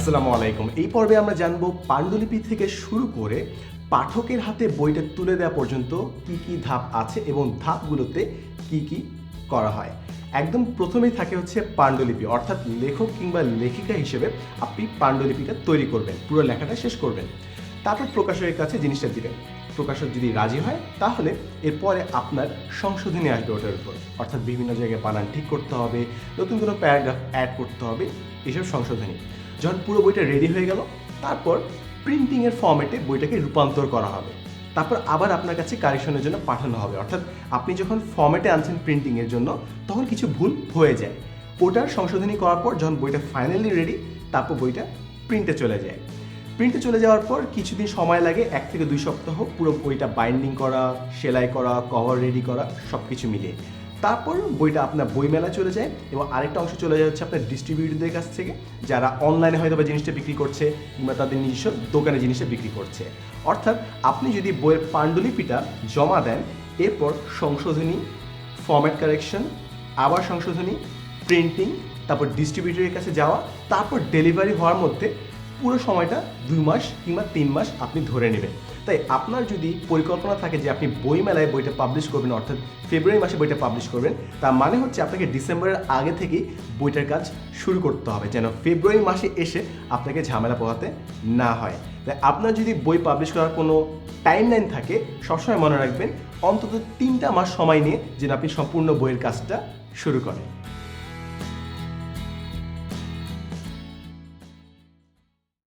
আসসালামু আলাইকুম। এই পর্বে আমরা জানব পাণ্ডুলিপি থেকে শুরু করে পাঠকের হাতে বইটা তুলে দেওয়া পর্যন্ত কি কি ধাপ আছে এবং ধাপগুলোতে কি কি করা হয়। একদম প্রথমেই থাকে হচ্ছে পাণ্ডুলিপি, অর্থাৎ লেখক কিংবা লেখিকা হিসেবে আপনি পাণ্ডুলিপিটা তৈরি করবেন, পুরো লেখাটা শেষ করবেন। তারপর প্রকাশকের কাছে জিনিসটা দিবেন। প্রকাশক যদি রাজি হয়, তাহলে এরপরে আপনার সংশোধনী আসবে ওটার উপর। অর্থাৎ বিভিন্ন জায়গায় বানান ঠিক করতে হবে, নতুন কোনো প্যারাগ্রাফ অ্যাড করতে হবে, এসব সংশোধনী। যখন পুরো বইটা রেডি হয়ে গেল, তারপর প্রিন্টিংয়ের ফর্মেটে বইটাকে রূপান্তর করা হবে। তারপর আবার আপনার কাছে কারেকশনের জন্য পাঠানো হবে। অর্থাৎ আপনি যখন ফর্মেটে আনছেন প্রিন্টিংয়ের জন্য, তখন কিছু ভুল হয়ে যায়। ওটার সংশোধনী করার পর যখন বইটা ফাইনালি রেডি তারপর বইটা প্রিন্টে চলে যায়। প্রিন্টে চলে যাওয়ার পর কিছুদিন সময় লাগে, এক থেকে দুই সপ্তাহ পুরো বইটা বাইন্ডিং করা, সেলাই করা কভার রেডি করা সব কিছু মিলিয়ে। তারপর বইটা আপনার বইমেলা চলে যায় এবং আরেকটা অংশ চলে যায় হচ্ছে আপনার ডিস্ট্রিবিউটরদের কাছ থেকে, যারা অনলাইনে হয়তো বা জিনিসটা বিক্রি করছে কিংবা তাদের নিজস্ব দোকানে জিনিসটা বিক্রি করছে। অর্থাৎ আপনি যদি বইয়ের পাণ্ডুলিপিটা জমা দেন, এরপর সংশোধনী ফরম্যাট কারেকশন আবার সংশোধনী প্রিন্টিং তারপর ডিস্ট্রিবিউটরের কাছে যাওয়া, তারপর ডেলিভারি হওয়ার মধ্যে পুরো সময়টা দুই মাস কিংবা তিন মাস আপনি ধরে নেবেন। তাই আপনার যদি পরিকল্পনা থাকে যে আপনি বইমেলায় বইটা পাবলিশ করবেন, অর্থাৎ ফেব্রুয়ারি মাসে বইটা পাবলিশ করবেন, তার মানে হচ্ছে আপনাকে ডিসেম্বরের আগে থেকেই বইটার কাজ শুরু করতে হবে, যেন ফেব্রুয়ারি মাসে এসে আপনাকে ঝামেলা পোহাতে না হয়। তাই আপনার যদি বই পাবলিশ করার কোনো টাইম লাইন থাকে, সবসময় মনে রাখবেন, অন্তত তিনটা মাস সময় নিয়ে যেন আপনি সম্পূর্ণ বইয়ের কাজটা শুরু করেন।